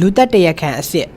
လူသက်တရက်ခန့်အစ်စ်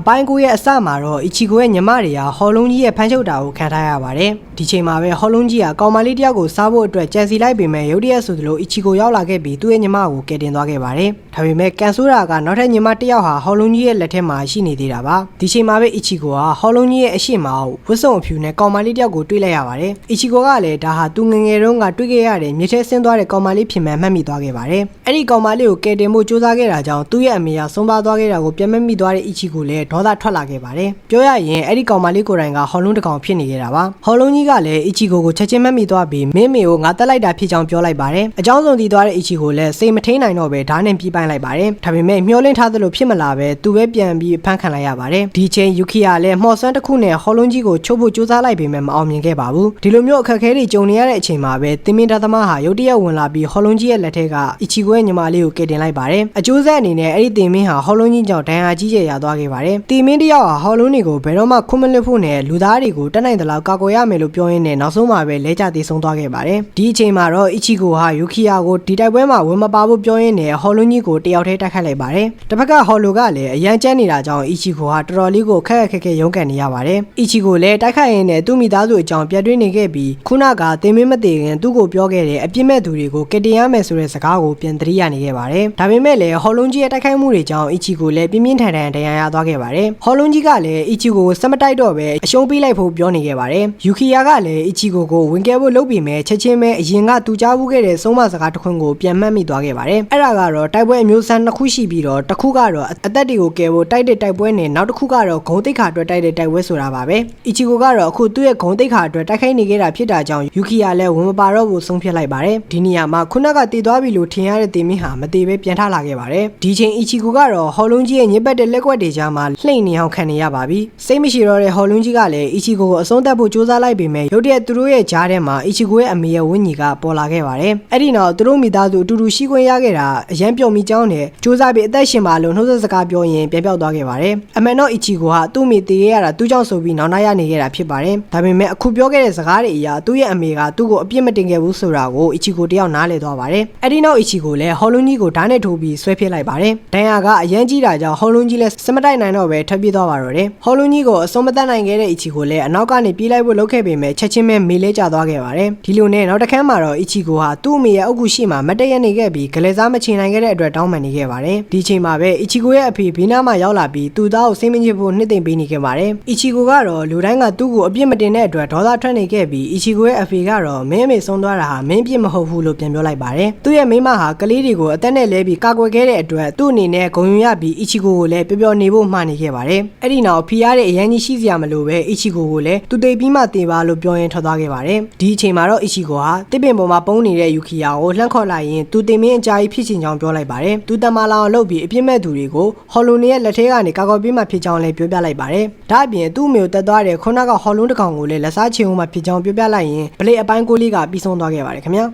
အပိုင်းကိုရဲ့အစမှာတော့အီချီကိုရဲ့ညီမတွေကဟော်လုံးကြီးရဲ့ဖမ်းချုပ်တာကိုခံထားရပါတယ်ဒီချိန်မှာပဲဟော်လုံးကြီးကကောင်မလေးတယောက်ကိုစားဖို့အတွက်ကြံစီလိုက်ပေမဲ့ရုတ်တရက်ဆိုသလိုအီချီကိုရောက်လာခဲ့ပြီးသူ့ရဲ့ညီမကိုကယ်တင်သွားခဲ့ပါတယ်ဒါပေမဲ့ကန်ဆိုးတာကနောက်ထပ်ညီမတစ်ယောက်ဟာဟော်လုံးကြီးရဲ့လက်ထက်မှာရှိနေသေးတာပါဒီချိန်မှာပဲအီချီကိုကဟော်လုံးကြီးရဲ့အရှိမဝတ်စုံအဖြူနဲ့ကောင်မလေးတယောက်ကိုတွေ့လိုက်ရပါတယ်အီချီကိုကလည်းဒါဟာသူငယ်ငယ်တုန်းကတွေ့ခဲ့ရတဲ့မြေထဲဆင်းသွားတဲ့ကောင်မလေးဖြစ်မှန်မှတ်မိသွားခဲ့ပါတယ်အဲ့ဒီကောင်မလေးကိုကယ်တင်ဖို့ကြိုးစားခဲ့တာကြောင့်သူ့ရဲ့အမေကဆုံးပါသွားခဲ့တာကိုပြန်မမိသွားတဲ့အီချီကိုလည်းဒေါသထွက်လာခဲ့ပါတယ်ပြောရရင်အဲ့ဒီကောင်မလေးကိုယ်တိုင်ကဟော်လုံးတစ်ကောင်ဖြစ်နေခဲ့တာပါဟော်လုံးကြီးကလည်းအီချီကိုကိုချက်ချင်းမှတ်မိသွားပြီးမင်းမေကိုငါတက်လိုက်တာဖြစ်ကြောင်းပြောလိုက်ပါတယ်အကြောင်းစုံတည်သွားတဲ့အီချီကိုလည်းစိတ်မထိန်နိုင်တော့ပဲဓာတ်နဲ့ပြေးပိုင်လိုက်ပါတယ်ဒါပေမဲ့မျောလင့်ထားသလိုဖြစ်မလာပဲသူပဲပြန်ပြီးဖမ်းခံလိုက်ရပါတယ်ဒီချိန်ယူကီယာလည်းမှော်စွမ်းတစ်ခုနဲ့ဟော်လုံးကြီးကိုချိုးဖို့ကြိုးစားလိုက်ပေမဲ့မအောင်မြင်ခဲ့ပါဘူးဒီလိုမျိုးအခက်အခဲတွေကြုံနေရတဲ့အချိန်မှာပဲတင်မင်းသားသမားဟာရုတ်တရက်ဝင်လာပြီးဟော်လုံးကြီးရဲ့လက်ထက်ကအီချီကိုရဲ့ညီမလေးကိုကယ်တင်လိုက်ပါတယ်အကျိုးဆက်အနေနဲ့အဲ့ဒီတင်မင်းဟာဟော်လုံးကြီးကြောင့်ဒဏ်ရာကြီးကျယ်ရသွားခဲ့ပါတယ်တင်မင်းတယောက်ဟာဟော်လုံးတွေကိုဘယ်တော့မှခွင့်မလွတ်ဖို့နဲ့လူသားတွေကိုတက်နိုင်သလောက်ကာကွယ်ရမယ်လို့ပြောရင်းနဲ့နောက်ဆုံးမှာပဲလဲကျတည်ဆုံးသွားခဲ့ပါတယ်ဒီအချိန်မှာတော့အီချီကိုဟာယူကီယာကိုဒီတိုက်ပွဲမှာဝင်မပါဖို့ပြောရင်းနဲ့ဟော်လုံးကြီးကိုတယောက်တည်းတိုက်ခိုက်လိုက်ပါတယ်တစ်ဖက်ကဟော်လိုကလည်းအရန်ကျန်းနေတာကြောင့်အီချီကိုဟာတော်တော်လေးကိုခက်ခက်ခဲခဲရုန်းကန်နေရပါတယ်အီချီကိုလည်းတိုက်ခိုက်ရင်းနဲ့သူ့မိသားစုအကြောင်းပြတွေးနေခဲ့ပြီးခုနကတင်မင်းမတည်ခင်သူ့ကိုပြောခဲ့တဲ့အပြစ်မဲ့သူတွေကိုကယ်တင်ရမယ်ဆိုတဲ့စကားကိုပြန်သတိရနေခဲ့ပါတယ်ဒါပေမဲ့လည်းဟော်လုံးကြီးရဲ့တိုက်ခိုက်မှုတွေကြောင့်အီချီကိုလည်းပြင်းပြင်းထန်ထန်ဒဏ်ရာရသွားခဲ့ပါတယ်ဟော်လုံးကြီးကလည်းအီချီကိုစမတိုက်တော့ပဲအရှုံးပေးလိုက်ဖို့ပြောနေခဲ့ပါတယ်ယူကီယာကလည်းအီချီကိုကိုဝင်ခဲ့ဖို့လုပ်ပြီးမဲ့ချက်ချင်းပဲအရင်ကသူကြားဘူးခဲ့တဲ့ဆုံးမစကားတစ်ခွန်းကိုပြန်မှတ်မိသွားခဲ့ပါတယ်အဲ့ဒါကတော့တိုက်ပွဲအမျိုးအစားနှစ်ခုရှိပြီးတော့တစ်ခုကတော့အသက်တွေကိုကယ်ဖို့တိုက်တဲ့တိုက်ပွဲနဲ့နောက်တစ်ခုကတော့ဂုံတိတ်ခါအတွက်တိုက်တဲ့တိုက်ပွဲဆိုတာပါပဲအီချီကိုကတော့အခုသူ့ရဲ့ဂုံတိတ်ခါအတွက်တိုက်ခိုက်နေခဲ့တာဖြစ်တာကြောင့်ယူကီယာလည်းဝင်မပါတော့ဘူးဆုံးဖြတ်လိုက်ပါတယ်ဒီနေရာမှာခုနကတည်သွားပြီလို့ထင်ရတဲ့တင်မင်းဟာမတည်ပဲပြန်ထလာခဲ့ပါတယ်ဒီချိန်အီချီကိုကတော့ဟော်လုံးကြီးရဲ့ညစ်ပတ်တဲ့လက်ကွက်တွေကြားမှာလှိမ့်နေအောင်ခံနေရပါပြီစိတ်မရှိတော့တဲ့ဟော်လုံးကြီးကလည်းအီချီကိုကိုအဆုံးသတ်ဖို့ကြိုးစားလိုက်ပေမဲ့ရုတ်တရက်သူတို့ရဲ့ကြားထဲမှာအီချီကိုရဲ့အမေရဲ့ဝင်းကြီးကပေါ်လာခဲ့ပါတယ်အဲ့ဒီနောက်သူတို့မိသားစုအတူတူရှိခွင့်ရခဲ့တာအရန်ပြုံမိကြောင်းနဲ့ကြိုးစားပြီးအသက်ရှင်ပါလို့နှုတ်ဆက်စကားပြောရင်ပြန်ပြောက်သွားခဲ့ပါတယ်အမှန်တော့အီချီကိုဟာသူ့မိတည်ရတာသူ့ကြောင့်ဆိုပြီးနောင်တရနေခဲ့တာဖြစ်ပါတယ်ဒါပေမဲ့အခုပြောခဲ့တဲ့စကားတွေအရာသူ့ရဲ့အမေကသူ့ကိုအပြစ်မတင်ခဲ့ဘူးဆိုတာကိုအီချီကိုတယောက်နားလည်သွားပါတယ်အဲ့ဒီနောက်အီချီကိုလည်းဟော်လွန်ကြီးကိုဓာတ်နဲ့ထိုးပြီးဆွဲပစ်လိုက်ပါတယ်ဒဏ်ရာကအရန်ကြီးတာကြောင့်ဟော်လွန်ကြီးလည်းစမတိုက်နိုင်တော့ပဲထွက်ပြေးသွားပါတော့တယ်ဟော်လွန်ကြီးကိုအစုံမတတ်နိုင်ခဲ့တဲ့အီချီကိုလည်းအနောက်ကနေပြေးလိုက်ဖို့လုပ်ခဲ့ပေမဲ့ချက်ချင်းပဲမေးလဲကျသွားခဲ့ပါတယ်ဒီလိုနဲ့နောက်တစ်ခါမှတော့အီချီကိုဟာသူ့အမေရဲ့အုတ်ကူရှိမှမတ်တရက်နေခဲ့ပြီးဂလဲစားမချင်နိုင်ခဲ့တဲ့အတွက်တောင်းပန်နေခဲ့ပါတယ်ဒီချိန်မှာပဲအီချီကိုရဲ့အဖေဘေးနားမှာရောက်လာပြီးသူ့သားကိုစိတ်မညစ်ဖို့နှစ်သိမ့်ပေးနေခဲ့ပါတယ်အီချီကိုကတော့လူတိုင်းကသူ့ကိုအပြစ်မတင်တဲ့အတွက်ဒေါသထွက်နေခဲ့ပြီးအီချီကိုရဲ့အဖေကတော့မင်းအမေဆုံးသွားတာဟာမင်းပြစ်မဟုတ်ဘူးလို့ပြန်ပြောလိုက်ပါတယ်သူ့ရဲ့မိမဟာကလေးတွေကိုအသက်နဲ့လဲပြီးကာကွယ်ခဲ့တဲ့အတွက်သူ့အနေနဲ့ဂုဏ်ယူရပြီးအီချီကိုကိုလည်းပျော်ပျော်နေဖို့မှားနေခဲ့ပါတယ်အဲ့ဒီနောက်ဖီရတဲ့အရန်ကြီးရှိစရာမလိုပဲအီချီကိုကိုလည်းသူတိတ်ပြီးမှတင်ပါလို့ပြောရင်ထွက်သွားခဲ့ပါတယ်ဒီအချိန်မှာတော့အီချီကိုဟာတစ်ပင်ပေါ်မှာပုံနေတဲ့ယူကီယာကိုလှမ်းခေါ်လိုက်ရင်သူတင်မင်းအကြာကြီးဖြစ်ချင်ကြောင်းပြောလိုက်ပါတယ်သူတမလာအောင်လုပ်ပြီးအပြစ်မဲ့သူတွေကိုဟော်လိုနီရဲ့လက်ထဲကနေကာကွယ်ပေးမှဖြစ်ကြောင်းလည်းပြောပြလိုက်ပါတယ်ဒါအပြင်သူ့အမေကိုတက်သွားတဲ့ခုနကဟော်လုံးတစ်ကောင်ကိုလည်းလက်စားချင်ဦးမှဖြစ်ကြောင်းပြောပြလိုက်ရင်ဗလေအပိုင်းကိုလေးကပြီးဆုံးသွားခဲ့ပါတယ်ခင်ဗျာ